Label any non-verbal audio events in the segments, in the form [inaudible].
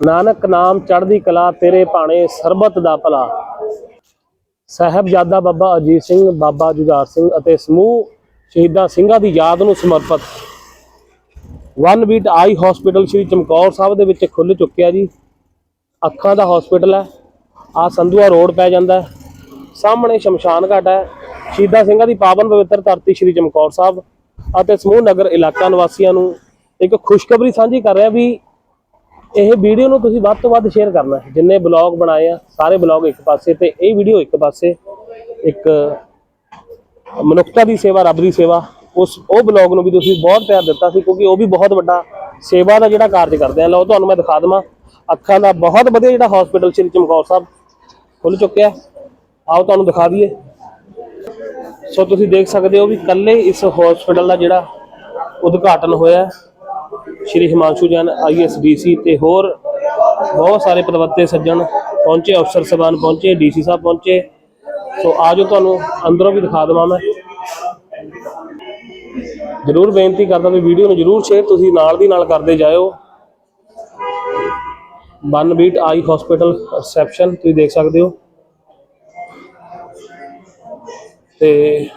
ਨਾਨਕ ਨਾਮ ਚੜ੍ਹਦੀ ਕਲਾ, ਤੇਰੇ ਭਾਣੇ ਸਰਬਤ ਦਾ ਭਲਾ। ਸਾਹਿਬਜ਼ਾਦਾ ਬਾਬਾ ਅਜੀਤ ਸਿੰਘ, ਬਾਬਾ ਜੁਝਾਰ ਸਿੰਘ ਅਤੇ ਸਮੂਹ ਸ਼ਹੀਦਾਂ ਸਿੰਘਾਂ ਦੀ ਯਾਦ ਨੂੰ ਸਮਰਪਿਤ। One beat eye hospital Shri Chamkaur Sahib ਦੇ ਵਿੱਚ ਖੁੱਲ ਚੁੱਕਿਆ ਜੀ। ਅੱਖਾਂ ਦਾ ਹਸਪੀਟਲ ਹੈ। ਆ ਸੰਧੂਆ ਰੋਡ ਪੈ ਜਾਂਦਾ ਸਾਹਮਣੇ ਸ਼ਮਸ਼ਾਨ ਘਾਟ ਹੈ। ਸ਼ਹੀਦਾਂ ਸਿੰਘਾਂ ਦੀ ਪਾਵਨ ਪਵਿੱਤਰ ਧਰਤੀ ਸ਼੍ਰੀ ਚਮਕੌਰ ਸਾਹਿਬ ਅਤੇ ਸਮੂਹ ਨਗਰ ਇਲਾਕਾ ਨਿਵਾਸੀਆਂ ਨੂੰ ਇੱਕ ਖੁਸ਼ਖਬਰੀ ਸਾਂਝੀ ਕਰ ਰਿਹਾ ਵੀ ਇਹ ਵੀਡੀਓ ਨੂੰ ਤੁਸੀਂ ਵੱਧ ਤੋਂ ਵੱਧ ਸ਼ੇਅਰ ਕਰਨਾ ਹੈ। ਜਿੰਨੇ ਬਲੌਗ ਬਣਾਏ ਆ, ਸਾਰੇ ਬਲੌਗ ਇੱਕ ਪਾਸੇ ਤੇ ਇਹ ਵੀਡੀਓ ਇੱਕ ਪਾਸੇ। ਇੱਕ ਮਨੁੱਖਤਾ ਦੀ ਸੇਵਾ, ਰੱਬ ਦੀ ਸੇਵਾ, ਉਸ ਉਹ ਬਲੌਗ ਨੂੰ ਵੀ ਤੁਸੀਂ ਬਹੁਤ ਪਿਆਰ ਦਿੱਤਾ ਸੀ, ਕਿਉਂਕਿ ਉਹ ਵੀ ਬਹੁਤ ਵੱਡਾ ਸੇਵਾ ਦਾ ਜਿਹੜਾ ਕਾਰਜ ਕਰਦੇ ਆ। ਲਓ, ਤੁਹਾਨੂੰ ਮੈਂ ਦਿਖਾ ਦਵਾਂ। ਅੱਖਾਂ ਦਾ ਬਹੁਤ ਵਧੀਆ ਜਿਹੜਾ ਹਸਪੀਟਲ ਸ਼੍ਰੀ ਚਮਕੌਰ ਸਾਹਿਬ ਖੁੱਲ ਚੁੱਕਿਆ ਆਓ, ਤੁਹਾਨੂੰ ਦਿਖਾ ਦਈਏ। ਸੋ ਤੁਸੀਂ ਦੇਖ ਸਕਦੇ ਹੋ ਵੀ ਕੱਲੇ ਇਸ ਹਸਪੀਟਲ ਦਾ ਜਿਹੜਾ ਉਦਘਾਟਨ ਹੋਇਆ ਸ਼੍ਰੀ ਹਿਮਾਂਸ਼ੂ ਜੈਨ ਆਈਐਸਡੀਸੀ ਤੇ ਹੋਰ ਬਹੁਤ ਸਾਰੇ ਪ੍ਰਵੱਤੇ ਸੱਜਣ ਪਹੁੰਚੇ, ਅਫਸਰ ਸਬਾਨ ਪਹੁੰਚੇ ਡੀਸੀ ਸਾਹਿਬ ਪਹੁੰਚੇ। ਸੋ ਆਜੋ ਤੁਹਾਨੂੰ ਅੰਦਰੋਂ ਵੀ ਦਿਖਾ ਦਵਾਂ ਮੈਂ। ਜਰੂਰ ਬੇਨਤੀ ਕਰਦਾ ਵੀ ਵੀਡੀਓ ਨੂੰ ਜਰੂਰ ਸ਼ੇਅਰ ਤੁਸੀਂ ਨਾਲ ਦੀ ਨਾਲ ਕਰਦੇ ਜਾਇਓ। One beat eye hospital reception ਤੁਸੀਂ ਦੇਖ ਸਕਦੇ ਹੋ। ਤੇ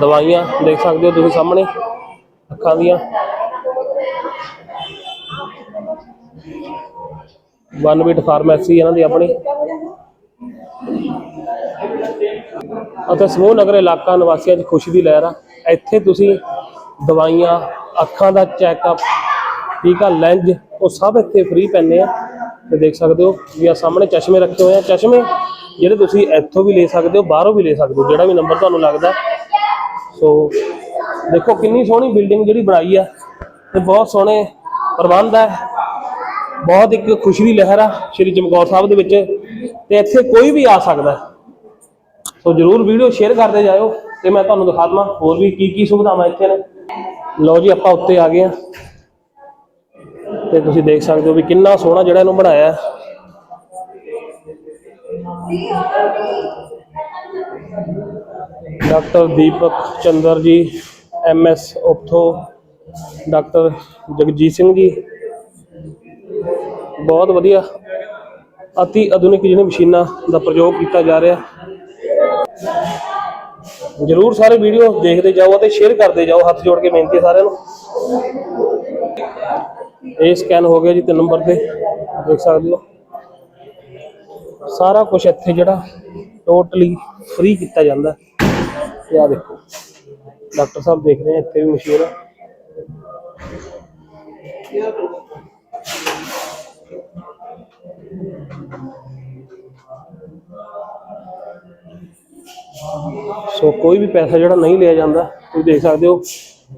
ਦਵਾਈਆਂ ਦੇਖ ਸਕਦੇ ਹੋ ਤੁਸੀਂ ਸਾਹਮਣੇ। ਅੱਖਾਂ ਦੀਆਂ। ਵਨ ਬੀਟ ਫਾਰਮੇਸੀ ਇਹਨਾਂ ਦੀ ਆਪਣੀ। ਅਤੇ ਸਮੂਹ ਨਗਰ ਇਲਾਕਾ ਨਿਵਾਸੀਆਂ 'ਚ ਖੁਸ਼ੀ ਦੀ ਲਹਿਰ ਆ। ਇੱਥੇ ਤੁਸੀਂ ਦਵਾਈਆਂ, ਅੱਖਾਂ ਦਾ ਚੈੱਕਅਪ ਟੀਕਾ ਲੈਂਜ ਉਹ ਸਭ ਇੱਥੇ ਫ੍ਰੀ ਪੈਂਦੇ ਆ। ਤੇ ਦੇਖ ਸਕਦੇ ਹੋ ਵੀ ਆ ਸਾਹਮਣੇ ਚਸ਼ਮੇ ਰੱਖੇ ਹੋਏ ਆ। ਚਸ਼ਮੇ ਜਿਹੜੇ ਤੁਸੀਂ ਇੱਥੋਂ ਵੀ ਲੈ ਸਕਦੇ ਹੋ, ਬਾਹਰੋਂ ਵੀ ਲੈ ਸਕਦੇ ਹੋ, ਜਿਹੜਾ ਵੀ ਨੰਬਰ ਤੁਹਾਨੂੰ ਲੱਗਦਾ। ਸੋ ਦੇਖੋ ਕਿੰਨੀ ਸੋਹਣੀ ਬਿਲਡਿੰਗ ਜਿਹੜੀ ਬਣਾਈ ਆ ਤੇ ਬਹੁਤ ਸੋਹਣੇ ਪ੍ਰਬੰਧ ਹੈ ਬਹੁਤ ਇੱਕ ਖੁਸ਼ੀ ਦੀ ਲਹਿਰ ਆ ਸ਼੍ਰੀ ਚਮਕੌਰ ਸਾਹਿਬ ਦੇ ਵਿੱਚ ਤੇ ਇੱਥੇ ਕੋਈ ਵੀ ਆ ਸਕਦਾ ਸੋ ਜਰੂਰ ਵੀਡੀਓ ਸ਼ੇਅਰ ਕਰਦੇ ਜਾਇਓ ਤੇ ਮੈਂ ਤੁਹਾਨੂੰ ਦਿਖਾ ਦਵਾਂ ਹੋਰ ਵੀ ਕੀ ਕੀ ਸੁਵਿਧਾਵਾਂ ਇੱਥੇ ਨੇ। ਲਓ ਜੀ ਆਪਾਂ ਉੱਤੇ ਆ ਗਏ ਆ। ਤੇ ਤੁਸੀਂ ਦੇਖ ਸਕਦੇ ਹੋ ਵੀ ਕਿੰਨਾ ਸੋਹਣਾ ਜਿਹੜਾ ਇਹਨੂੰ ਬਣਾਇਆ। ਹੈ। Doctor Deepak Chandar ji. MS ophtho doctor Jagjit Singh ji. ਬਹੁਤ ਵਧੀਆ, ਅਤੀ ਆਧੁਨਿਕ ਜਿਹੜੀਆਂ ਮਸ਼ੀਨਾਂ ਦਾ ਪ੍ਰਯੋਗ ਕੀਤਾ ਜਾ ਰਿਹਾ। ਜਰੂਰ ਸਾਰੇ ਵੀਡੀਓ ਦੇਖਦੇ ਜਾਓ ਅਤੇ ਸ਼ੇਅਰ ਕਰਦੇ ਜਾਓ। ਹੱਥ ਜੋੜ ਕੇ ਬੇਨਤੀ ਹੈ ਸਾਰਿਆਂ ਨੂੰ। ਇਹ ਸਕੈਨ ਹੋ ਗਿਆ ਜੀ ਤਿੰਨ ਨੰਬਰ ਤੇ, ਦੇਖ ਸਕਦੇ ਹੋ। ਸਾਰਾ ਕੁਝ ਇੱਥੇ ਜਿਹੜਾ ਟੋਟਲੀ ਫ੍ਰੀ ਕੀਤਾ ਜਾਂਦਾ ਹੈ। ਆ ਦੇਖੋ। ਡਾਕਟਰ ਸਾਹਿਬ ਦੇਖ ਰਹੇ ਆ ਇੱਥੇ ਵੀ ਮਸ਼ੀਨ ਹੈ ਸੋ ਕੋਈ ਵੀ ਪੈਸਾ ਜਿਹੜਾ ਨਹੀਂ ਲਿਆ ਜਾਂਦਾ, ਤੁਸੀਂ ਦੇਖ ਸਕਦੇ ਹੋ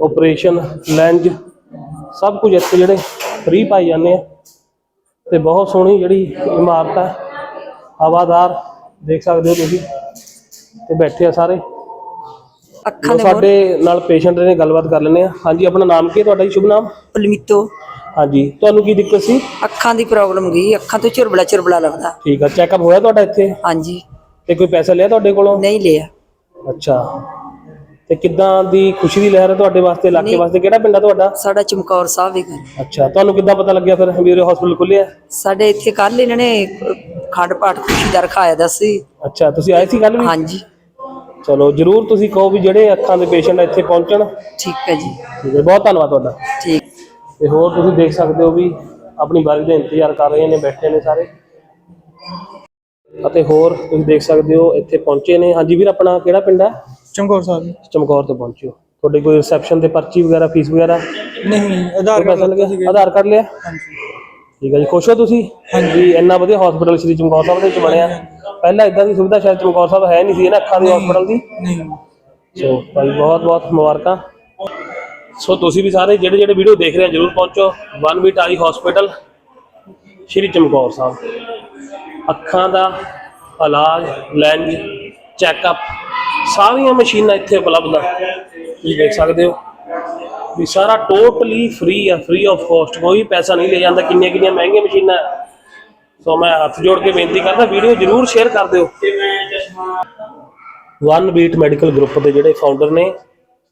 ਆਪਰੇਸ਼ਨ ਲੈਂਜ ਸਭ ਕੁਝ ਇੱਥੇ ਜਿਹੜੇ ਫ੍ਰੀ ਪਾਈ ਜਾਂਦੇ ਆ। ਤੇ ਬਹੁਤ ਸੋਹਣੀ ਜਿਹੜੀ ਇਮਾਰਤ ਆ, ਹਵਾਦਾਰ, ਦੇਖ ਸਕਦੇ ਹੋ ਤੁਸੀਂ। ਤੇ ਬੈਠੇ ਆ ਸਾਰੇ। ਅੱਖਾਂ ਦੇ ਸਾਡੇ ਨਾਲ ਪੇਸ਼ੈਂਟ ਨੇ ਗੱਲਬਾਤ ਕਰ ਲੈਂਦੇ ਆ ਹਾਂਜੀ ਆਪਣਾ ਨਾਮ ਕੀ ਹੈ ਤੁਹਾਡਾ ਜੀ? ਸ਼ੁਭ ਨਾਮ? ਪਲਮਿਤੋ। ਹਾਂਜੀ ਤੁਹਾਨੂੰ ਕੀ ਦਿੱਕਤ ਸੀ? ਅੱਖਾਂ ਦੀ ਪ੍ਰੋਬਲਮ ਗਈ ਅੱਖਾਂ ਤੋਂ ਚੁਰਬਲਾ ਚੁਰਬਲਾ ਲੱਗਦਾ। ਠੀਕ ਆ ਚੈੱਕਅਪ ਹੋਇਆ ਤੁਹਾਡਾ ਇੱਥੇ? ਹਾਂਜੀ। ਤੇ ਕੋਈ ਪੈਸਾ ਲਿਆ ਤੁਹਾਡੇ ਕੋਲੋਂ? ਨਹੀਂ ਲਿਆ। ਅੱਛਾ। ਤੇ ਕਿੱਦਾਂ ਦੀ ਖੁਸ਼ੀ ਦੀ ਲਹਿਰ ਹੈ ਤੁਹਾਡੇ ਵਾਸਤੇ ਇਲਾਕੇ। ਵਾਸਤੇ? ਕਿਹੜਾ ਪਿੰਡ ਆ ਤੁਹਾਡਾ? ਸਾਡਾ ਚਮਕੌਰ ਸਾਹਿਬ ਵੀ ਘਰ। ਅੱਛਾ ਤੁਹਾਨੂੰ ਕਿੱਦਾਂ ਪਤਾ ਲੱਗਿਆ ਫਿਰ ਵੀਰੇ ਹਸਪੀਟਲ ਖੁੱਲਿਆ ਸਾਡੇ ਇੱਥੇ ਕੱਲ ਇਹਨਾਂ ਨੇ ਖੰਡ ਪਾਠ ਖੁਸ਼ੀ ਦਾ ਰਖਾਇਆ ਦਾ ਸੀ। ਅੱਛਾ ਤੁਸੀਂ ਆਏ ਸੀ ਕੱਲ ਵੀ? ਹਾਂਜੀ। ਚਲੋ ਜਰੂਰ ਤੁਸੀਂ ਕਹੋ ਵੀ ਜਿਹੜੇ ਅੱਖਾਂ ਦੇ ਪੇਸ਼ੈਂਟ ਇੱਥੇ ਪਹੁੰਚਣ। ਠੀਕ ਹੈ ਜੀ। ਠੀਕ ਹੈ ਬਹੁਤ ਧੰਨਵਾਦ ਤੁਹਾਡਾ। ਠੀਕ। ਤੇ ਹੋਰ ਤੁਸੀਂ ਦੇਖ ਸਕਦੇ ਹੋ ਵੀ ਆਪਣੀ ਵਾਰੀ ਦਾ ਇੰਤਜ਼ਾਰ ਕਰ ਰਹੇ ਨੇ ਬੈਠੇ ਨੇ ਸਾਰੇ। ਅਤੇ ਹੋਰ ਤੁਸੀਂ ਦੇਖ ਸਕਦੇ ਹੋ ਇੱਥੇ ਪਹੁੰਚੇ ਨੇ। ਹਾਂਜੀ ਵੀਰ ਆਪਣਾ ਕਿਹੜਾ ਪਿੰਡ ਹੈ? ਚਮਕੌਰ ਸਾਹਿਬ। ਚਮਕੌਰ ਤੋਂ ਪਹੁੰਚੇ ਹੋ। ਤੁਹਾਡੀ ਕੋਈ ਰਿਸੈਪਸ਼ਨ ਤੇ ਪਰਚੀ ਵਗੈਰਾ ਫੀਸ ਵਗੈਰਾ? ਨਹੀਂ ਆਧਾਰ ਕਾਰਡ ਲੱਗਿਆ? ਆਧਾਰ ਕਾਰਡ ਲਿਆ? ਹਾਂਜੀ। ਠੀਕ ਹੈ ਜੀ ਖੁਸ਼ ਹੋ ਤੁਸੀਂ? ਹਾਂਜੀ। ਇੰਨਾ ਵਧੀਆ ਹਸਪੀਟਲ ਸ਼੍ਰੀ ਚਮਕੌਰ ਸਾਹਿਬ ਦੇ ਵਿੱਚ ਬਣਿਆ। ਪਹਿਲਾਂ ਇਦਾਂ ਦੀ ਸੁਵਿਧਾ ਸ਼ਾਇਦ ਚਮਕੌਰ ਸਾਹਿਬ ਹੈ ਨਹੀਂ ਸੀ ਨਾ ਅੱਖਾਂ ਦੇ ਹਸਪੀਟਲ ਦੀ। ਨਹੀਂ। ਸੋ ਭਾਈ ਬਹੁਤ ਬਹੁਤ ਮੁਬਾਰਕਾਂ। ਸੋ ਤੁਸੀਂ ਵੀ ਸਾਰੇ ਜਿਹੜੇ ਜਿਹੜੇ ਵੀਡੀਓ ਦੇਖ ਰਹੇ ਆ ਜਰੂਰ ਪਹੁੰਚੋ। One beat eye hospital Shri Chamkaur Sahib. ਅੱਖਾਂ ਦਾ ਇਲਾਜ ਲੈਂਜ ਚੈੱਕਅਪ ਸਾਰੀਆਂ ਮਸ਼ੀਨਾਂ ਇੱਥੇ ਉਪਲਬਧ ਆ। ਤੁਸੀਂ ਦੇਖ ਸਕਦੇ ਹੋ ਵੀ ਸਾਰਾ ਟੋਟਲੀ ਫ੍ਰੀ ਆ ਫ੍ਰੀ ਆਫ ਕਾਸਟ ਕੋਈ ਪੈਸਾ ਨਹੀਂ ਲਿਆ ਜਾਂਦਾ ਕਿੰਨੀਆਂ ਕਿੰਨੀਆਂ ਮਹਿੰਗੀਆਂ ਮਸ਼ੀਨਾਂ। ਸੋ ਮੈਂ ਹੱਥ ਜੋੜ ਕੇ ਬੇਨਤੀ ਕਰਦਾ, ਵੀਡੀਓ ਜਰੂਰ ਸ਼ੇਅਰ ਕਰ ਦਿਓ। ਵਨ ਬੀਟ ਮੈਡੀਕਲ ਗਰੁੱਪ ਦੇ ਜਿਹੜੇ ਫਾਊਂਡਰ ਨੇ,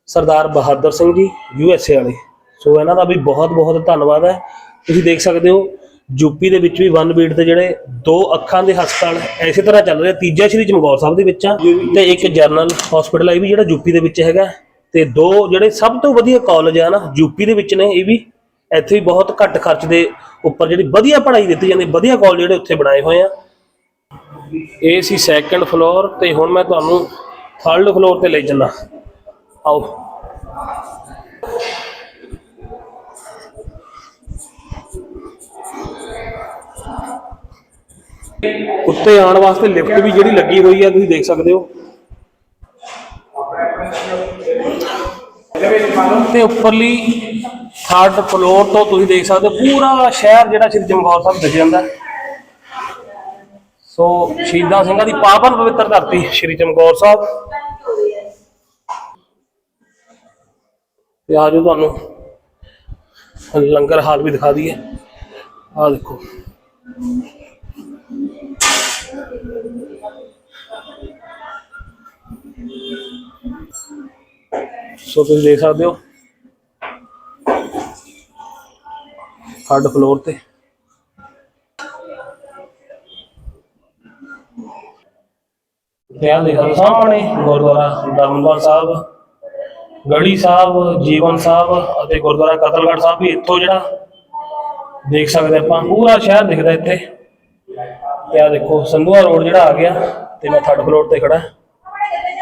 ਸਰਦਾਰ ਬਹਾਦਰ ਸਿੰਘ ਜੀ ਯੂ ਐਸ ਏ ਵਾਲੇ। ਸੋ ਇਹਨਾਂ ਦਾ ਵੀ ਬਹੁਤ ਬਹੁਤ ਧੰਨਵਾਦ ਹੈ। ਤੁਸੀਂ ਦੇਖ ਸਕਦੇ ਹੋ ਯੂਪੀ ਦੇ ਵਿੱਚ ਵੀ ਵਨ ਬੀਟ ਦੇ ਜਿਹੜੇ ਦੋ ਅੱਖਾਂ ਦੇ ਹਸਪਤਾਲ ਐਸੇ ਤਰ੍ਹਾਂ ਚੱਲ ਰਿਹਾ ਤੀਜਾ ਸ਼੍ਰੀ ਚਮਕੌਰ ਸਾਹਿਬ ਦੇ ਵਿੱਚ ਆ, ਤੇ ਇੱਕ ਜਰਨਲ ਹਸਪੀਟਲ ਹੈ ਇਹ ਵੀ ਜਿਹੜਾ ਯੂਪੀ ਦੇ ਵਿੱਚ ਹੈਗਾ। ਤੇ ਦੋ ਜਿਹੜੇ ਸਭ ਤੋਂ ਵਧੀਆ ਕਾਲਜ ਆ ਨਾ ਯੂਪੀ ਦੇ ਵਿੱਚ ਨੇ, ਇਹ ਵੀ ਇੱਥੇ ਵੀ ਬਹੁਤ ਘੱਟ ਖਰਚ ਦੇ ਉੱਪਰ ਜਿਹੜੀ ਵਧੀਆ ਪੜ੍ਹਾਈ ਦਿੱਤੀ ਜਾਂਦੀ, ਵਧੀਆ ਕਾਲਜ ਜਿਹੜੇ ਉੱਥੇ ਬਣਾਏ ਹੋਏ ਆ। ਇਹ ਸੀ ਸੈਕੰਡ ਫਲੋਰ ਤੇ ਹੁਣ ਮੈਂ ਤੁਹਾਨੂੰ ਥਰਡ ਫਲੋਰ ਤੇ ਲੈ ਚੱਲਾਂ ਆਓ। ਉੱਤੇ ਆਉਣ ਵਾਸਤੇ ਲਿਫਟ ਵੀ ਜਿਹੜੀ ਲੱਗੀ ਹੋਈ ਆ, ਤੁਸੀਂ ਦੇਖ ਸਕਦੇ ਹੋ। ਤੇ ਉੱਪਰਲੀ ਥਰਡ ਫਲੋਰ ਤੋਂ ਤੁਸੀਂ ਦੇਖ ਸਕਦੇ ਹੋ, ਪੂਰਾ ਸ਼ਹਿਰ ਜਿਹੜਾ ਸ਼੍ਰੀ ਚਮਕੌਰ ਸਾਹਿਬ ਦਿਖ ਜਾਂਦਾ ਸੋ ਸ਼ਹੀਦਾਂ ਸਿੰਘਾਂ ਦੀ ਪਾਵਨ ਪਵਿੱਤਰ ਧਰਤੀ ਸ਼੍ਰੀ ਚਮਕੌਰ ਸਾਹਿਬ। ਤੇ ਆਜੋ ਤੁਹਾਨੂੰ ਲੰਗਰ ਹਾਲ ਵੀ ਦਿਖਾ ਦਈਏ। ਆਹ ਦੇਖੋ। ਸੋ ਤੁਸੀਂ ਦੇਖ ਸਕਦੇ ਹੋ ਥਰਡ ਫਲੋਰ ਤੇ। ਤੇ ਆਹ ਦੇਖੋ ਸਾਹਮਣੇ, ਗੁਰਦੁਆਰਾ ਦਮਦਮਾ ਸਾਹਿਬ ਗੜੀ ਸਾਹਿਬ, ਜੀਵਨ ਸਾਹਿਬ ਅਤੇ ਗੁਰਦੁਆਰਾ ਕਤਲਗੜ੍ਹ ਸਾਹਿਬ ਵੀ ਇੱਥੋਂ ਜਿਹੜਾ ਦੇਖ ਸਕਦੇ ਆਪਾਂ, ਪੂਰਾ ਸ਼ਹਿਰ ਦਿਖਦਾ ਇੱਥੇ। ਤੇ ਆ ਦੇਖੋ, ਸੰਧੂਆ ਰੋਡ ਜਿਹੜਾ ਆ ਗਿਆ ਤੇ ਮੈਂ ਥਰਡ ਫਲੋਰ ਤੇ ਖੜਾ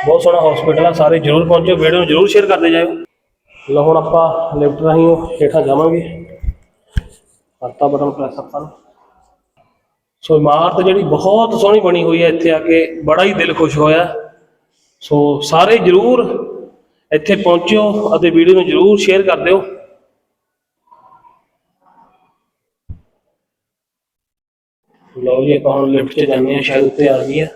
ਬਹੁਤ ਸੋਹਣਾ ਹਸਪੀਟਲ ਆ, ਸਾਰੇ ਜਰੂਰ ਪਹੁੰਚੋ ਵੀਡੀਓ ਨੂੰ ਜਰੂਰ ਸ਼ੇਅਰ ਕਰਦੇ ਜਾਇਓ। ਲਓ ਹੁਣ ਆਪਾਂ ਲਿਫਟ ਰਾਹੀਂ ਹੇਠਾਂ ਜਾਵਾਂਗੇ। ਕਰਤਾ ਬਟਨ ਪ੍ਰੈਸ ਆਪਾਂ ਨੂੰ ਸੋ ਇਮਾਰਤ ਜਿਹੜੀ ਬਹੁਤ ਸੋਹਣੀ ਬਣੀ ਹੋਈ ਹੈ, ਇੱਥੇ ਆ ਕੇ ਬੜਾ ਹੀ ਦਿਲ ਖੁਸ਼ ਹੋਇਆ। ਸੋ ਸਾਰੇ ਜਰੂਰ ਇੱਥੇ ਪਹੁੰਚਿਓ ਅਤੇ ਵੀਡੀਓ ਨੂੰ ਜਰੂਰ ਸ਼ੇਅਰ ਕਰ ਦਿਓ। ਲਓ ਜੀ, ਆਪਾਂ ਹੁਣ ਲਿਫਟ 'ਚ ਜਾਂਦੇ ਹਾਂ ਸ਼ਾਇਦ ਉੱਤੇ ਆ ਗਈ ਹੈ।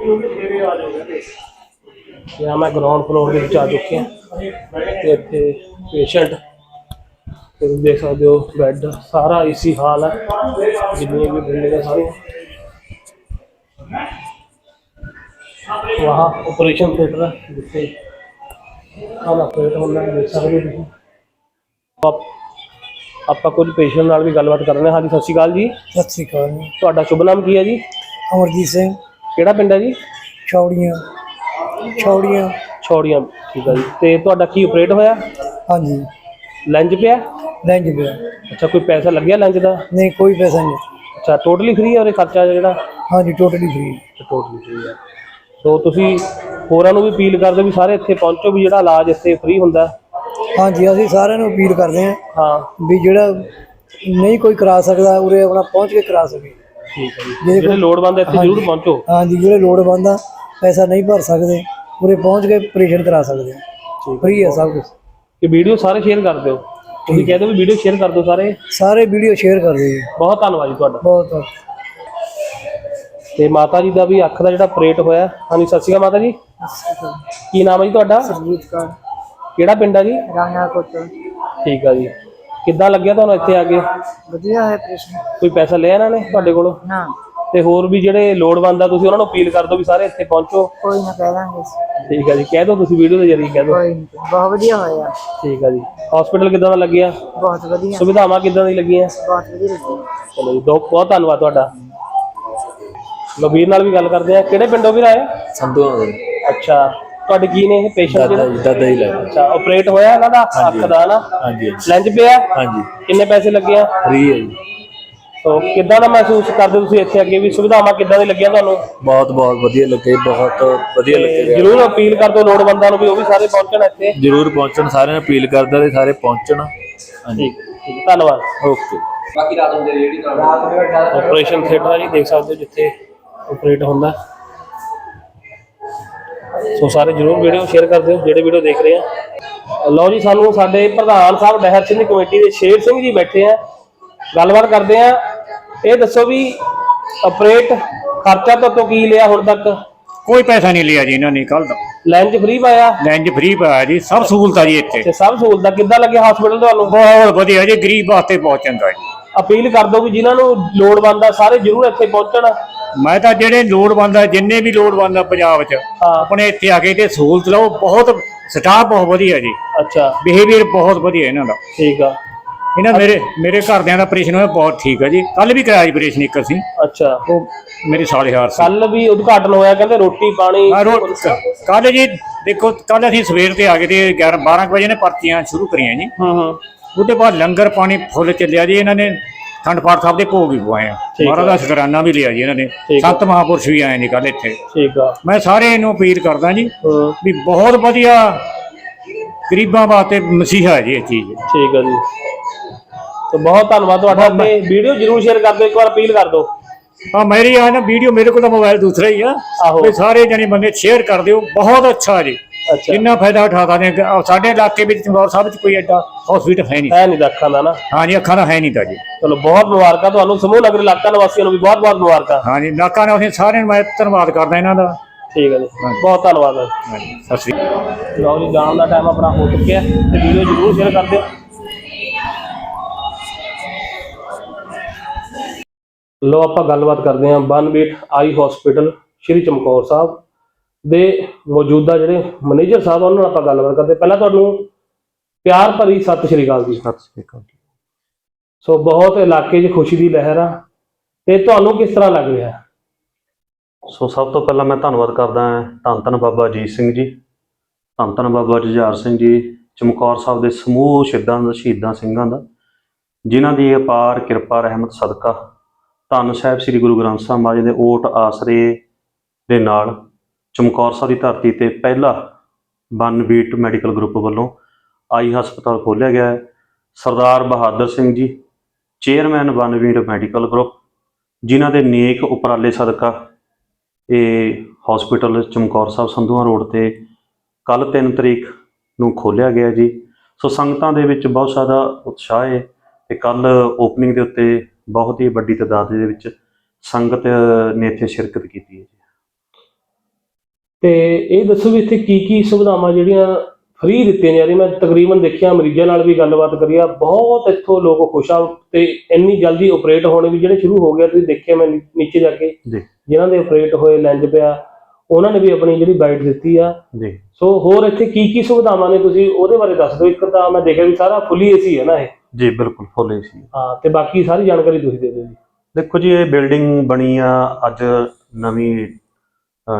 ਤੇ। ਆ ਮੈਂ ਗਰਾਊਂਡ ਫਲੋਰ ਦੇ ਵਿੱਚ ਆ ਚੁੱਕਿਆ। ਤੇ ਇੱਥੇ ਪੇਸ਼ੈਂਟ ਤੁਸੀਂ ਦੇਖ ਸਕਦੇ ਹੋ ਬੈੱਡ ਸਾਰਾ ਏਸੀ ਹਾਲ ਹੈ। ਜਿੰਨੀਆਂ ਵੀ ਬਿਲਡਿੰਗਾਂ ਸਾਰੀਆਂ। ਵਹਾਂ ਆਪਰੇਸ਼ਨ ਥੀਏਟਰ ਹੈ ਜਿੱਥੇ ਆਹ ਆਪਰੇਟ ਹੁੰਦਾ ਹੈ ਦੇਖ ਸਕਦੇ ਹੋ ਤੁਸੀਂ। ਆਪ ਆਪਾਂ ਕੁਝ ਪੇਸ਼ੈਂਟ ਨਾਲ ਵੀ ਗੱਲਬਾਤ ਕਰਨੇ ਹਾਂਜੀ ਸਤਿ ਸ਼੍ਰੀ ਅਕਾਲ ਜੀ। ਸਤਿ ਸ੍ਰੀ ਅਕਾਲ ਜੀ। ਤੁਹਾਡਾ ਸ਼ੁਭ ਨਾਮ ਕੀ ਹੈ ਜੀ? ਅਮਰਜੀਤ ਸਿੰਘ। ਕਿਹੜਾ ਪਿੰਡ ਹੈ ਜੀ? ਛੌੜੀਆਂ ਛੌੜੀਆਂ ਛੋੜੀਆਂ ਠੀਕ ਹੈ ਜੀ। ਤੇ ਤੁਹਾਡਾ ਕੀ ਆਪਰੇਟ ਹੋਇਆ? ਹਾਂਜੀ। ਲੈਂਜ ਪਿਆ? ਲੈਂਜ ਪਿਆ। ਅੱਛਾ ਕੋਈ ਪੈਸਾ ਲੱਗਿਆ ਲੈਂਜ ਦਾ? ਨਹੀਂ ਕੋਈ ਪੈਸਾ ਨਹੀਂ। ਅੱਛਾ ਟੋਟਲੀ ਫ੍ਰੀ ਹੈ ਉਹਦੇ ਖਰਚਾ ਜਿਹੜਾ? ਹਾਂਜੀ ਟੋਟਲੀ ਫ੍ਰੀ ਟੋਟਲੀ ਫ੍ਰੀ ਹੈ ਸੋ ਤੁਸੀਂ ਹੋਰਾਂ ਨੂੰ ਵੀ ਅਪੀਲ ਕਰਦੇ ਵੀ ਸਾਰੇ ਇੱਥੇ ਪਹੁੰਚੋ ਵੀ ਜਿਹੜਾ ਇਲਾਜ ਇੱਥੇ ਫ੍ਰੀ ਹੁੰਦਾ। ਹਾਂਜੀ ਅਸੀਂ ਸਾਰਿਆਂ ਨੂੰ ਅਪੀਲ ਕਰਦੇ ਹਾਂ ਹਾਂ। ਵੀ ਜਿਹੜਾ ਨਹੀਂ ਕੋਈ ਕਰਾ ਸਕਦਾ ਉਰੇ ਆਪਣਾ ਪਹੁੰਚ ਕੇ ਕਰਾ ਸਕੇ ਠੀਕ ਹੈ ਜੀ। ਜਿਹੜੇ ਜਿਹੜੇ ਲੋੜਵੰਦ ਹੈ ਇੱਥੇ ਜ਼ਰੂਰ ਪਹੁੰਚੋ। ਹਾਂਜੀ ਜਿਹੜੇ ਲੋੜਵੰਦ ਆ ਪੈਸਾ ਨਹੀਂ ਭਰ ਸਕਦੇ। ਉਰੇ ਪਹੁੰਚ ਕੇ ਆਪਰੇਸ਼ਨ ਕਰਾ ਸਕਦੇ ਆ। ਠੀਕ ਫ੍ਰੀ ਹੈ ਸਭ ਕੁਝ ਕਿ ਵੀਡੀਓ ਸਾਰੇ ਸ਼ੇਅਰ ਕਰ ਦਿਓ। ਤੁਸੀਂ ਕਹਿ ਦਿਓ ਵੀ ਵੀਡੀਓ ਸ਼ੇਅਰ ਕਰ ਦਿਓ ਸਾਰੇ। ਸਾਰੇ ਵੀਡੀਓ ਸ਼ੇਅਰ ਕਰ ਦਿਓ ਜੀ। ਬਹੁਤ ਧੰਨਵਾਦ ਜੀ ਤੁਹਾਡਾ। ਬਹੁਤ ਬਹੁਤ ਤੇ ਮਾਤਾ ਜੀ ਦਾ ਵੀ ਅੱਖ ਦਾ ਜਿਹੜਾ ਆਪਰੇਟ ਹੋਇਆ। ਹਾਂਜੀ ਸਤਿ ਸ਼੍ਰੀ ਅਕਾਲ ਮਾਤਾ ਜੀ। ਕੀ ਨਾਮ ਹੈ ਜੀ ਤੁਹਾਡਾ? ਸਰਜੀਤ ਕੌਰ। ਕਿਹੜਾ ਪਿੰਡ ਆ ਜੀ? ਰਾਣਾ ਕੋਟ। ਠੀਕ ਆ ਜੀ। ਕਿੱਦਾਂ ਲੱਗਿਆ ਤੁਹਾਨੂੰ ਇੱਥੇ ਆ ਕੇ? ਵਧੀਆ ਹੈ ਆਪਰੇਸ਼ਨ ਕੋਈ ਪੈਸਾ ਲਿਆ ਇਹਨਾਂ ਨੇ ਤੁਹਾਡੇ ਕੋਲੋਂ? ਨਾ। ਤੇ ਹੋਰ ਵੀ ਜਿਹੜੇ ਲੋੜਵੰਦ ਆ ਤੁਸੀਂ ਉਹਨਾਂ ਨੂੰ ਅਪੀਲ ਕਰ ਦਿਓ ਵੀ ਸਾਰੇ ਇੱਥੇ ਪਹੁੰਚੋ। ਕੋਈ ਨਾ ਕਹਿ ਦਾਂਗੇ ਠੀਕ ਆ ਜੀ ਕਹਿ ਦਿਓ ਤੁਸੀਂ ਵੀਡੀਓ ਦੇ ਜ਼ਰੀਏ ਕਹਿ ਦਿਓ। ਕੋਈ ਨਹੀਂ ਬਹੁਤ ਵਧੀਆ ਹੋਇਆ। ਠੀਕ ਆ ਜੀ। ਹਸਪੀਟਲ ਕਿੱਦਾਂ ਦਾ ਲੱਗਿਆ? ਬਹੁਤ ਵਧੀਆ। ਸੁਵਿਧਾਵਾਂ ਕਿੱਦਾਂ ਦੀ ਲੱਗੀਆਂ? ਬਹੁਤ ਵਧੀਆ ਲੱਗੀ ਚਲੋ ਜੀ ਬਹੁਤ ਬਹੁਤ ਧੰਨਵਾਦ ਤੁਹਾਡਾ। ਲਵੀਰ ਨਾਲ ਵੀ ਗੱਲ ਕਰਦੇ ਆ। ਕਿਹੜੇ ਪਿੰਡੋਂ ਵੀਰ ਆਏ? ਸੰਧੂਆਂ ਦੇ ਅੱਛਾ। ਤੁਹਾਡੇ ਕੀ ਨੇ ਇਹ ਪੇਸ਼ੈਂਟ ਦਾਦਾ ਜਿਹੜੇ? ਜੀ ਦਾਦਾ ਹੀ ਲੈ ਅੱਛਾ ਆਪਰੇਟ ਹੋਇਆ ਇਹਨਾਂ ਦਾ? ਅੱਖ ਦਾ ਨਾ ਹਾਂਜੀ ਲੈਂਜ ਪਿਆ? ਹਾਂਜੀ। ਕਿੰਨੇ ਪੈਸੇ ਲੱਗੇ ਆ? ਫ੍ਰੀ ਹੈ ਜੀ। ਸੋ ਕਿੱਦਾਂ ਦਾ ਮਹਿਸੂਸ ਕਰਦੇ ਹੋ ਤੁਸੀਂ ਇੱਥੇ ਅੱਗੇ? ਵੀ ਸੁਵਿਧਾਵਾਂ ਕਿੱਦਾਂ ਦੀ ਲੱਗੀਆਂ ਤੁਹਾਨੂੰ? ਬਹੁਤ ਬਹੁਤ ਵਧੀਆ ਲੱਗੇ ਬਹੁਤ ਵਧੀਆ ਲੱਗੇ। ਜਰੂਰ ਅਪੀਲ ਕਰ ਦਿਓ ਲੋੜਵੰਦਾਂ ਨੂੰ ਵੀ ਉਹ ਵੀ ਸਾਰੇ ਪਹੁੰਚਣ ਇੱਥੇ। ਜਰੂਰ ਪਹੁੰਚਣ ਸਾਰਿਆਂ ਨੂੰ ਅਪੀਲ ਕਰਦਾ ਤੇ ਸਾਰੇ ਪਹੁੰਚਣ। ਹਾਂਜੀ। ਠੀਕ ਧੰਨਵਾਦ। ਓਕੇ। ਆਪਰੇਸ਼ਨ ਥੀਏਟਰ ਆ ਜੀ ਦੇਖ ਸਕਦੇ ਹੋ ਜਿੱਥੇ ਆਪਰੇਟ ਹੁੰਦਾ। ਸੋ ਸਾਰੇ ਜਰੂਰ ਵੀਡੀਓ ਸ਼ੇਅਰ ਕਰ ਦਿਓ ਜਿਹੜੇ ਵੀਡੀਓ ਦੇਖ ਰਹੇ ਆ। ਲਓ ਜੀ ਸਾਨੂੰ ਸਾਡੇ ਪ੍ਰਧਾਨ ਸਾਹਿਬ ਡਹਿਰ ਸਿੰਘ ਕਮੇਟੀ ਦੇ ਸ਼ੇਰ ਸਿੰਘ ਜੀ ਬੈਠੇ ਆ। ਗੱਲਬਾਤ ਕਰਦੇ ਆ। ਇਹ ਦੱਸੋ ਵੀ ਆਪਰੇਟ ਖਰਚਾ ਤਾਂ ਤੋਂ ਕੀ ਲਿਆ ਹੁਣ ਤੱਕ? ਕੋਈ ਪੈਸਾ ਨਹੀਂ ਲਿਆ ਜੀ ਇਹਨਾਂ ਨੇ ਕੱਲ ਦਾ ਲੈਂਜ ਫ੍ਰੀ ਪਾਇਆ? ਲੈਂਜ ਫ੍ਰੀ ਪਾਇਆ ਜੀ ਸਭ ਸਹੂਲਤਾਂ ਜੀ ਇੱਥੇ। ਤੇ ਸਭ ਸਹੂਲਤਾਂ ਕਿੱਦਾਂ ਲੱਗਿਆ ਹਸਪੀਟਲ ਤੁਹਾਨੂੰ ਬਹੁਤ ਵਧੀਆ ਜੀ ਗਰੀਬ ਵਾਸਤੇ ਬਹੁਤ ਚੰਗਾ ਜੀ। ਅਪੀਲ ਕਰ ਦੋ ਵੀ ਜਿਨ੍ਹਾਂ ਨੂੰ ਲੋੜਵੰਦ ਆ ਸਾਰੇ ਜ਼ਰੂਰ ਇੱਥੇ ਪਹੁੰਚਣ। ਮੈਂ ਤਾਂ ਜਿਹੜੇ ਲੋੜਵੰਦ ਆ ਜਿੰਨੇ ਵੀ ਲੋੜਵੰਦ ਆ ਪੰਜਾਬ 'ਚ ਆਪਣੇ ਇੱਥੇ ਆ ਕੇ ਤੇ ਸਹੂਲਤ ਲਓ। ਬਹੁਤ ਸਟਾਫ ਬਹੁਤ ਵਧੀਆ ਜੀ। ਅੱਛਾ। ਬਿਹੇਵੀਅਰ ਬਹੁਤ ਵਧੀਆ ਇਹਨਾਂ ਦਾ। ਠੀਕ ਆ। ਇਹਨਾਂ ਮੇਰੇ ਮੇਰੇ ਘਰਦਿਆਂ ਦਾ ਆਪਰੇਸ਼ਨ ਹੋਇਆ ਬਹੁਤ ਠੀਕ ਹੈ ਜੀ। ਕੱਲ ਵੀ ਕਰਾਇਆ ਆਪਰੇਸ਼ਨ ਇੱਕ ਅਸੀਂ। ਅੱਛਾ। ਉਹ ਮੇਰੇ ਸਾਲੇ ਹਾਰ ਸੀ। ਕੱਲ ਵੀ ਉਦਘਾਟਨ ਹੋਇਆ ਕਹਿੰਦੇ ਰੋਟੀ ਪਾਣੀ ਕੱਲ ਜੀ ਦੇਖੋ ਕੱਲ ਅਸੀਂ ਸਵੇਰ ਤੇ ਆ ਗਏ ਤੇ 11 12 ਕੁ ਵਜੇ ਨੇ ਪਰਚੀਆਂ ਸ਼ੁਰੂ ਕਰੀਆਂ ਜੀ। ਹੂੰ ਹੂੰ। ਉਹਦੇ ਬਾਅਦ ਲੰਗਰ ਪਾਣੀ ਫੁੱਲ ਚੱਲਿਆ ਜੀ। ਇਹਨਾਂ ਨੇ ਖੰਡ ਪਾਠ ਸਾਹਿਬ ਦੇ ਭੋਗ ਵੀ ਪਵਾਏ ਆ। ਠੀਕ ਮਹਾਰਾਜ ਦਾ ਸ਼ੁਕਰਾਨਾ ਵੀ ਲਿਆ ਜੀ ਇਹਨਾਂ ਨੇ। ਠੀਕ ਆ। ਸੰਤ ਮਹਾਪੁਰਸ਼ ਵੀ ਆਏ ਨੇ ਕੱਲ ਇੱਥੇ। ਠੀਕ ਆ। ਮੈਂ ਸਾਰੇ ਨੂੰ ਅਪੀਲ ਕਰਦਾ ਜੀ ਹੂੰ। ਵੀ ਬਹੁਤ ਵਧੀਆ ਗਰੀਬਾਂ ਵਾਸਤੇ ਮਸੀਹਾ ਹੈ ਜੀ ਇਹ ਚੀਜ਼। ਠੀਕ ਆ ਜੀ। ਤੇ ਬਹੁਤ ਧੰਨਵਾਦ ਤੁਹਾਡਾ। ਤੇ ਵੀਡੀਓ ਜਰੂਰ ਸ਼ੇਅਰ ਕਰ ਦਿਓ ਇੱਕ ਵਾਰ ਅਪੀਲ ਕਰ ਦਿਓ। ਹਾਂ ਮੇਰੀ ਆ ਨਾ ਵੀਡੀਓ ਮੇਰੇ ਕੋਲ ਤਾਂ ਮੋਬਾਈਲ ਦੂਸਰਾ ਹੀ ਆ। ਆਹੋ। ਤੇ ਸਾਰੇ ਜਣੇ ਬੰਦੇ ਸ਼ੇਅਰ ਕਰ ਦਿਓ। ਬਹੁਤ ਅੱਛਾ ਜੀ। ਅੱਛਾ। ਜਿੰਨਾ ਫਾਇਦਾ ਉਠਾ ਸਕਦੇ। ਆਹ ਸਾਡੇ ਇਲਾਕੇ ਵਿੱਚ ਚੰਗੌਰ ਸਾਹਿਬ ਵਿੱਚ ਕੋਈ ਐਡਾ ਹਸਪੀਟਲ ਹੈ ਨਹੀਂ। ਹੈ ਨਹੀਂ ਅੱਖਾਂ ਦਾ ਨਾ। ਹਾਂਜੀ ਅੱਖਾਂ ਦਾ ਹੈ ਨਹੀਂ ਤਾਂ ਜੀ। ਚਲੋ ਬਹੁਤ ਮੁਬਾਰਕਾਂ ਤੁਹਾਨੂੰ। ਸਮੂਹ ਨਗਰ ਇਲਾਕਾ ਨਿਵਾਸੀਆਂ ਨੂੰ ਵੀ ਬਹੁਤ ਬਹੁਤ ਮੁਬਾਰਕਾਂ। ਹਾਂਜੀ ਇਲਾਕਾ ਨੇ ਅਸੀਂ ਸਾਰਿਆਂ ਨੂੰ ਮੈਂ ਧੰਨਵਾਦ ਕਰਦਾ ਇਹਨਾਂ ਦਾ। ਠੀਕ ਹੈ ਜੀ। ਬਹੁਤ ਧੰਨਵਾਦ ਹੈ। ਹਾਂਜੀ ਸਤਿ ਸ਼੍ਰੀ ਅਕਾਲ। ਲਓ ਜੀ ਜਾਣ ਦਾ ਟਾਈਮ ਆਪਣਾ ਹੋ ਚੁੱਕਿਆ ਤੇ ਵੀਡੀਓ ਜਰੂਰ ਸ਼ੇਅਰ ਕਰ ਦਿਓ। ਲੋ ਆਪਾਂ ਗੱਲਬਾਤ ਕਰਦੇ ਹਾਂ ਬਨਬੀਟ ਆਈ ਹਸਪੀਟਲ ਸ਼੍ਰੀ ਚਮਕੌਰ ਸਾਹਿਬ। ਦੇ ਮੌਜੂਦਾ ਜਿਹੜੇ ਮੈਨੇਜਰ ਸਾਹਿਬ ਉਹਨਾਂ ਨਾਲ ਆਪਾਂ ਗੱਲਬਾਤ ਕਰਦੇ ਪਹਿਲਾਂ ਤੁਹਾਨੂੰ ਪਿਆਰ ਭਰੀ ਸਤਿ ਸ਼੍ਰੀ ਅਕਾਲ ਜੀ। ਸਤਿ ਸ੍ਰੀ ਅਕਾਲ ਜੀ। ਸੋ ਬਹੁਤ ਇਲਾਕੇ 'ਚ ਖੁਸ਼ੀ ਦੀ ਲਹਿਰ ਆ ਤੇ ਤੁਹਾਨੂੰ ਕਿਸ ਤਰ੍ਹਾਂ ਲੱਗ ਰਿਹਾ? ਸੋ ਸਭ ਤੋਂ ਪਹਿਲਾਂ ਮੈਂ ਧੰਨਵਾਦ ਕਰਦਾ ਹਾਂ ਧੰਨ ਧੰਨ ਬਾਬਾ ਅਜੀਤ ਸਿੰਘ ਜੀ ਧੰਨ ਧੰਨ ਬਾਬਾ ਜੁਝਾਰ ਸਿੰਘ ਜੀ ਚਮਕੌਰ ਸਾਹਿਬ ਦੇ ਸਮੂਹ ਸ਼ਹੀਦਾਂ ਦਾ ਸ਼ਹੀਦਾਂ ਸਿੰਘਾਂ ਦਾ ਜਿਨ੍ਹਾਂ ਦੀ ਅਪਾਰ ਕਿਰਪਾ ਰਹਿਮਤ ਸਦਕਾ ਧੰਨ ਸਾਹਿਬ ਸ੍ਰੀ ਗੁਰੂ ਗ੍ਰੰਥ ਸਾਹਿਬ ਮਹਾਰਾਜ ਦੇ ਓਟ ਆਸਰੇ ਦੇ ਨਾਲ ਚਮਕੌਰ ਸਾਹਿਬ ਦੀ ਧਰਤੀ ਤੇ ਪਹਿਲਾ ਬਨਬੀਟ ਮੈਡੀਕਲ ਗਰੁੱਪ ਵੱਲੋਂ ਆਈ ਹਸਪਤਾਲ ਖੋਲ੍ਹਿਆ ਗਿਆ ਹੈ। ਸਰਦਾਰ Bahadur Singh ji, chairman ਬਨਬੀਟ medical group, ਜਿਨ੍ਹਾਂ ਦੇ ਨੇਕ ਉਪਰਾਲੇ ਸਦਕਾ ਇਹ ਹਸਪੀਟਲ ਚਮਕੌਰ ਸਾਹਿਬ ਸੰਧੂਆਂ ਰੋਡ ਤੇ ਕੱਲ 3 ਤਰੀਕ ਨੂੰ ਖੋਲ੍ਹਿਆ ਗਿਆ ਜੀ। ਸੋ ਸੰਗਤਾਂ ਦੇ ਵਿੱਚ ਬਹੁਤ ਜ਼ਿਆਦਾ ਉਤਸ਼ਾਹ ਹੈ ਤੇ ਕੱਲ ਓਪਨਿੰਗ ਦੇ ਉੱਤੇ ਬਹੁਤ ਹੀ ਵੱਡੀ ਤਾਦਾਦ ਦੇ ਵਿੱਚ ਸੰਗਤ ਨੇ ਇੱਥੇ ਸ਼ਿਰਕਤ ਕੀਤੀ ਹੈ ਜੀ। ਤੇ ਇਹ ਦੱਸੋ ਵੀ ਇੱਥੇ ਕੀ ਕੀ ਸੁਵਿਧਾਵਾਂ ਜਿਹੜੀਆਂ ਫ੍ਰੀ ਦਿੱਤੀਆਂ ਜਾ ਰਹੀਆਂ? ਮੈਂ ਤਕਰੀਬਨ ਦੇਖਿਆ ਮਰੀਜ਼ਾਂ ਨਾਲ ਵੀ ਗੱਲਬਾਤ ਕਰੀ ਆ। ਬਹੁਤ ਇੱਥੋਂ ਲੋਕ ਖੁਸ਼ ਆ ਤੇ ਇੰਨੀ ਜਲਦੀ ਆਪਰੇਟ ਹੋਣੇ ਵੀ ਜਿਹੜੇ ਸ਼ੁਰੂ ਹੋ ਗਏ ਤੁਸੀਂ ਦੇਖਿਆ ਮੈਂ ਨੀਚੇ ਜਾ ਕੇ। ਜਿਨ੍ਹਾਂ ਦੇ ਆਪਰੇਟ ਹੋਏ ਲੈਂਜ ਪਿਆ ਉਹਨਾਂ ਨੇ ਵੀ ਆਪਣੀ ਜਿਹੜੀ ਬਾਈਟ ਦਿੱਤੀ ਆ। ਜੀ। ਸੋ ਹੋਰ ਇੱਥੇ ਕੀ ਕੀ ਸੁਵਿਧਾਵਾਂ ਨੇ ਤੁਸੀਂ ਉਹਦੇ ਬਾਰੇ ਦੱਸ ਦਿਓ। ਇੱਕ ਤਾਂ ਮੈਂ ਦੇਖਿਆ ਵੀ ਸਾਰਾ ਫੁੱਲੀ ਏਸੀ ਹੈ ਨਾ ਇਹ? ਜੀ ਬਿਲਕੁਲ ਫੁੱਲ ਏਸੀ ਹਾਂ ਤੇ ਬਾਕੀ ਸਾਰੀ ਜਾਣਕਾਰੀ ਤੁਸੀਂ ਦੇ ਦਿਓ ਜੀ। ਦੇਖੋ ਜੀ ਇਹ ਬਿਲਡਿੰਗ ਬਣੀ ਆ ਅੱਜ ਨਵੀਂ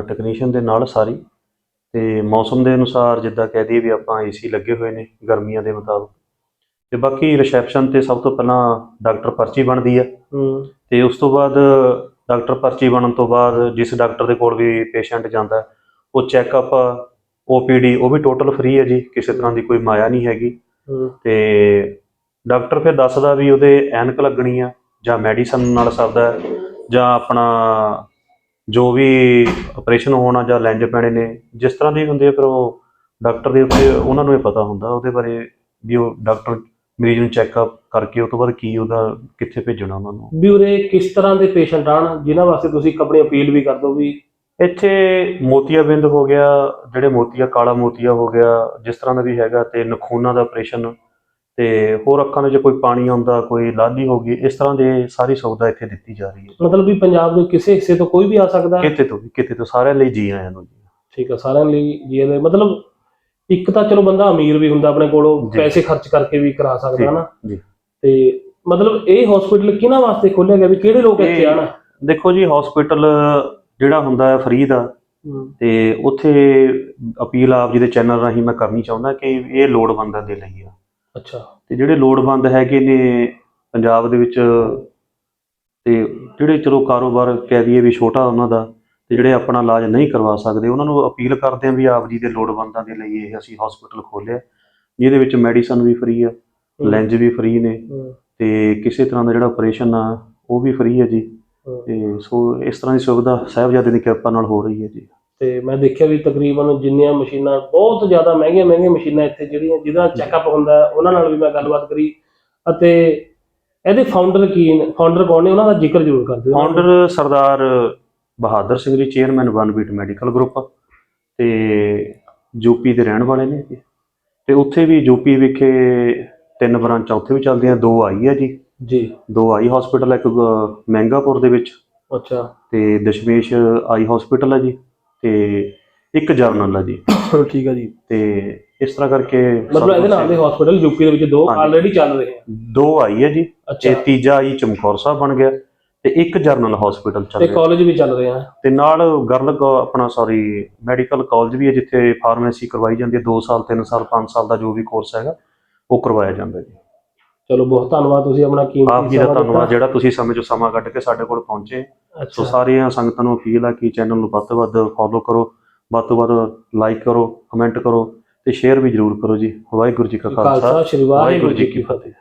ਟੈਕਨੀਸ਼ੀਅਨ ਦੇ ਨਾਲ ਸਾਰੀ ਤੇ ਮੌਸਮ ਦੇ ਅਨੁਸਾਰ ਜਿੱਦਾਂ ਕਹਿ ਦਈਏ ਵੀ ਆਪਾਂ ਏਸੀ ਲੱਗੇ ਹੋਏ ਨੇ ਗਰਮੀਆਂ ਦੇ ਮੁਤਾਬਕ। ਤੇ ਬਾਕੀ ਰਿਸੈਪਸ਼ਨ ਤੇ ਸਭ ਤੋਂ ਪਹਿਲਾਂ ਡਾਕਟਰ ਪਰਚੀ ਬਣਦੀ ਆ। ਹੂੰ। ਤੇ ਉਸ ਤੋਂ ਬਾਅਦ ਡਾਕਟਰ ਪਰਚੀ ਬਣਨ ਤੋਂ ਬਾਅਦ ਜਿਸ ਡਾਕਟਰ ਦੇ ਕੋਲ ਵੀ ਪੇਸ਼ੈਂਟ ਜਾਂਦਾ ਉਹ ਚੈੱਕਅਪ ਓਪੀਡੀ ਉਹ ਵੀ ਟੋਟਲ ਫ੍ਰੀ ਹੈ ਜੀ ਕਿਸੇ ਤਰ੍ਹਾਂ ਦੀ ਕੋਈ ਮਾਇਆ ਨਹੀਂ ਹੈਗੀ। ਤੇ ਡਾਕਟਰ ਫਿਰ ਦੱਸਦਾ ਵੀ ਉਹਦੇ ਐਨਕ ਲੱਗਣੀ ਆ ਜਾਂ ਮੈਡੀਸਨ ਨਾਲ ਸਰਦਾ ਜਾਂ ਆਪਣਾ ਜੋ ਵੀ ਆਪਰੇਸ਼ਨ ਹੋਣਾ ਜਾਂ ਲੈਂਜ ਪੈਣੇ ਨੇ ਜਿਸ ਤਰ੍ਹਾਂ ਦੀ ਹੁੰਦੀ ਹੈ ਫਿਰ ਉਹ ਡਾਕਟਰ ਦੇ ਉੱਤੇ ਉਹਨਾਂ ਨੂੰ ਇਹ ਪਤਾ ਹੁੰਦਾ ਉਹਦੇ ਬਾਰੇ ਵੀ ਉਹ ਡਾਕਟਰ ਮਰੀਜ਼ ਨੂੰ ਚੈੱਕਅਪ ਕਰਕੇ ਉਹ ਤੋਂ ਬਾਅਦ ਕੀ ਉਹਦਾ ਕਿੱਥੇ ਭੇਜਣਾ ਉਹਨਾਂ ਨੂੰ। ਵੀ ਉਰੇ ਕਿਸ ਤਰ੍ਹਾਂ ਦੇ ਪੇਸ਼ੈਂਟ ਆਣ ਜਿਨ੍ਹਾਂ ਵਾਸਤੇ ਤੁਸੀਂ ਆਪਣੀ ਅਪੀਲ ਵੀ ਕਰ ਦਿਓ ਵੀ ਇੱਥੇ ਮੋਤੀਆਬਿੰਦ ਹੋ ਗਿਆ ਜਿਹੜੇ ਮੋਤੀਆ ਕਾਲਾ ਮੋਤੀਆ ਹੋ ਗਿਆ ਜਿਸ ਤਰ੍ਹਾਂ ਦਾ ਵੀ ਹੈਗਾ ਤੇ ਨਖੂਨਾਂ ਦਾ ਆਪਰੇਸ਼ਨ ਤੇ ਹੋਰ ਅੱਖਾਂ ਦੇ ਜੇ ਕੋਈ ਪਾਣੀ ਆਉਂਦਾ ਕੋਈ ਲਾਲੀ ਹੋ ਗਈ ਇਸ ਤਰ੍ਹਾਂ ਦੇ ਸਾਰੀ ਸੁਵਿਧਾ ਇੱਥੇ ਦਿੱਤੀ ਜਾ ਰਹੀ ਹੈ। ਮਤਲਬ ਵੀ ਪੰਜਾਬ ਦੇ ਕਿਸੇ ਹਿੱਸੇ ਤੋਂ ਕੋਈ ਵੀ ਆ ਸਕਦਾ? ਹੈ? ਕਿਤੇ ਤੋਂ ਵੀ ਕਿਤੇ ਤੋਂ ਸਾਰਿਆਂ ਲਈ ਜੀ ਆਇਆਂ ਨੂੰ ਜੀ। ਠੀਕ ਆ ਸਾਰਿਆਂ ਲਈ ਜੀ ਦੇ ਮਤਲਬ ਇੱਕ ਤਾਂ ਚਲੋ ਬੰਦਾ ਅਮੀਰ ਵੀ ਹੁੰਦਾ ਆਪਣੇ ਕੋਲੋਂ ਜੀ। ਪੈਸੇ ਖਰਚ ਕਰਕੇ ਵੀ ਕਰਾ ਸਕਦਾ ਹੈ ਨਾ ਜੀ। ਤੇ ਮਤਲਬ ਇਹ ਹਸਪੀਟਲ ਕਿਹਨਾਂ ਵਾਸਤੇ ਖੋਲਿਆ ਗਿਆ ਵੀ ਕਿਹੜੇ ਲੋਕ ਇੱਥੇ ਇਹ- ਆਣ ਦੇਖੋ ਜੀ ਹਸਪੀਟਲ ਜਿਹੜਾ ਹੁੰਦਾ ਹੈ ਫ੍ਰੀ ਦਾ ਤੇ ਉੱਥੇ ਅਪੀਲ ਆਪ ਜੀ ਦੇ ਚੈਨਲ ਰਾਹੀਂ ਮੈਂ ਕਰਨੀ ਚਾਹੁੰਦਾ ਕਿ ਇਹ ਲੋੜਵੰਦਾਂ ਦੇ ਲਈ ਆ। ਅੱਛਾ। ਤੇ ਜਿਹੜੇ ਲੋੜਵੰਦ ਹੈਗੇ ਨੇ ਪੰਜਾਬ ਦੇ ਵਿੱਚ ਤੇ ਜਿਹੜੇ ਚਲੋ ਕਾਰੋਬਾਰ ਕਹਿ ਦਈਏ ਵੀ ਛੋਟਾ ਉਹਨਾਂ ਦਾ ਤੇ ਜਿਹੜੇ ਆਪਣਾ ਇਲਾਜ ਨਹੀਂ ਕਰਵਾ ਸਕਦੇ ਉਹਨਾਂ ਨੂੰ ਅਪੀਲ ਕਰਦੇ ਆ ਵੀ ਆਪ ਜੀ ਦੇ ਲੋੜਵੰਦਾਂ ਦੇ ਲਈ ਇਹ ਅਸੀਂ ਹਸਪੀਟਲ ਖੋਲ੍ਹਿਆ। ਜਿਹਦੇ ਵਿੱਚ ਮੈਡੀਸਨ ਵੀ ਫ੍ਰੀ ਆ ਲੈਂਜ ਵੀ ਫ੍ਰੀ ਨੇ। ਤੇ ਕਿਸੇ ਤਰ੍ਹਾਂ ਦਾ ਜਿਹੜਾ ਆਪਰੇਸ਼ਨ ਆ ਉਹ ਵੀ ਫ੍ਰੀ ਹੈ ਜੀ। ਤੇ ਸੋ ਇਸ ਤਰ੍ਹਾਂ ਦੀ ਸੁਵਿਧਾ ਸਾਹਿਬਜ਼ਾਦੇ ਦੀ ਕਿਰਪਾ ਨਾਲ ਹੋ ਰਹੀ ਹੈ ਜੀ। ਤੇ ਮੈਂ ਦੇਖਿਆ ਵੀ ਤਕਰੀਬਨ ਜਿੰਨੀਆਂ ਮਸ਼ੀਨਾਂ ਬਹੁਤ ਜ਼ਿਆਦਾ ਮਹਿੰਗੀਆਂ ਮਹਿੰਗੀਆਂ ਮਸ਼ੀਨਾਂ ਇੱਥੇ ਜਿਹੜੀਆਂ ਜਿਹਦਾ ਚੈੱਕਅਪ ਹੁੰਦਾ ਉਹਨਾਂ ਨਾਲ ਵੀ ਮੈਂ ਗੱਲਬਾਤ ਕਰੀ। ਅਤੇ ਇਹਦੇ ਫਾਊਂਡਰ ਕੀ ਨੇ? ਫਾਊਂਡਰ ਕੌਣ ਨੇ? ਉਹਨਾਂ ਦਾ ਜ਼ਿਕਰ ਜ਼ਰੂਰ ਕਰ ਦਿਓ। Founder Sardar Bahadur Singh ji chairman one beat medical group. ਤੇ ਯੂਪੀ ਦੇ ਰਹਿਣ ਵਾਲੇ ਨੇ ਤੇ ਉੱਥੇ ਵੀ ਯੂਪੀ ਵਿਖੇ ਤਿੰਨ ਬ੍ਰਾਂਚਾਂ ਉੱਥੇ ਵੀ ਚੱਲਦੀਆਂ ਦੋ ਆਈ ਹੈ ਜੀ। ਜੀ। ਦੋ ਆਈ ਹਸਪੀਟਲ ਇੱਕ ਮਹਿੰਗਾਪੁਰ ਦੇ ਵਿੱਚ। ਅੱਛਾ। ਤੇ ਦਸ਼ਮੇਸ਼ ਆਈ ਹਸਪੀਟਲ ਹੈ ਜੀ। ਤੇ ਇੱਕ ਜਰਨਲ ਹੈ ਜੀ। [coughs] ਠੀਕ ਹੈ ਜੀ। ਤੇ ਇਸ ਤਰ੍ਹਾਂ ਕਰਕੇ ਮਤਲਬ ਇਹਦੇ ਨਾਲ ਦੇ ਹਸਪੀਟਲ ਯੂਪੀ ਦੇ ਵਿੱਚ ਦੋ ਹਾਂਜੀ। ਆਲਰੇਡੀ ਚੱਲ ਰਹੇ ਆ। ਦੋ ਆਈ ਹੈ ਜੀ ਅੱਛਾ। ਤੇ ਤੀਜਾ ਆਈ ਚਮਕੌਰ ਸਾਹਿਬ ਬਣ ਗਿਆ ਤੇ ਇੱਕ ਜਰਨਲ ਹਸਪੀਟਲ ਚੱਲ ਤੇ ਰਿਹਾ। ਕਾਲਜ ਵੀ ਚੱਲ ਰਹੇ। ਆ ਤੇ ਨਾਲ ਗਰਲ ਕੋ- ਆਪਣਾ ਸੌਰੀ ਮੈਡੀਕਲ ਕਾਲਜ ਵੀ ਹੈ ਜਿੱਥੇ ਫਾਰਮੇਸੀ ਕਰਵਾਈ ਜਾਂਦੀ ਹੈ 2 ਸਾਲ 3 ਸਾਲ 5 ਸਾਲ ਦਾ ਜੋ ਵੀ ਕੋਰਸ ਹੈਗਾ ਉਹ ਕਰਵਾਇਆ ਜਾਂਦਾ ਜੀ। ਚਲੋ ਬਹੁਤ ਧੰਨਵਾਦ ਤੁਸੀਂ ਆਪਣਾ ਕੀਮਤੀ ਆਪ ਜੀ ਦਾ। ਧੰਨਵਾਦ ਜਿਹੜਾ ਤੁਸੀਂ ਸਮੇਂ ਚੋਂ ਸਮਾਂ ਕੱਢ ਕੇ ਸਾਡੇ ਕੋਲ ਪਹੁੰਚੇ। ਸੋ ਸਾਰੀਆਂ ਸੰਗਤਾਂ ਨੂੰ ਅਪੀਲ ਆ ਕਿ ਚੈਨਲ ਨੂੰ ਵੱਧ ਤੋਂ ਵੱਧ ਫੋਲੋ ਕਰੋ ਵੱਧ ਤੋਂ ਵੱਧ ਲਾਈਕ ਕਰੋ ਕਮੈਂਟ ਕਰੋ ਤੇ ਸ਼ੇਅਰ ਵੀ ਜਰੂਰ ਕਰੋ ਜੀ। ਵਾਹਿਗੁਰੂ ਜੀ ਕਾ ਖਾਲਸਾ ਵਾਹਿਗੁਰੂ ਜੀ ਕੀ ਫਤਿਹ।